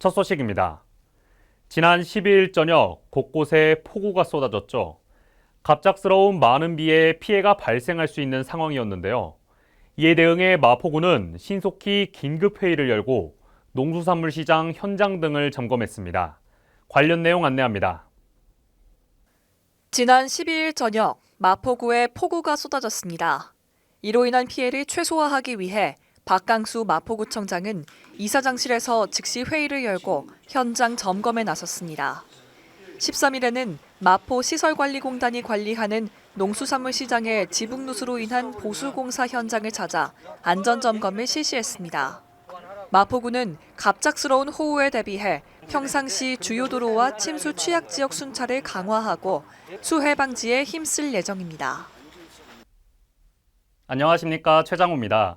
첫 소식입니다. 지난 12일 저녁 곳곳에 폭우가 쏟아졌죠. 갑작스러운 많은 비에 피해가 발생할 수 있는 상황이었는데요. 이에 대응해 마포구는 신속히 긴급회의를 열고 농수산물 시장 현장 등을 점검했습니다. 관련 내용 안내합니다. 지난 12일 저녁 마포구에 폭우가 쏟아졌습니다. 이로 인한 피해를 최소화하기 위해 박강수 마포구청장은 이사장실에서 즉시 회의를 열고 현장 점검에 나섰습니다. 13일에는 마포 시설관리공단이 관리하는 농수산물 시장의 지붕누수로 인한 보수공사 현장을 찾아 안전점검을 실시했습니다. 마포구는 갑작스러운 호우에 대비해 평상시 주요 도로와 침수 취약 지역 순찰을 강화하고 수해 방지에 힘쓸 예정입니다. 안녕하십니까 최장호입니다.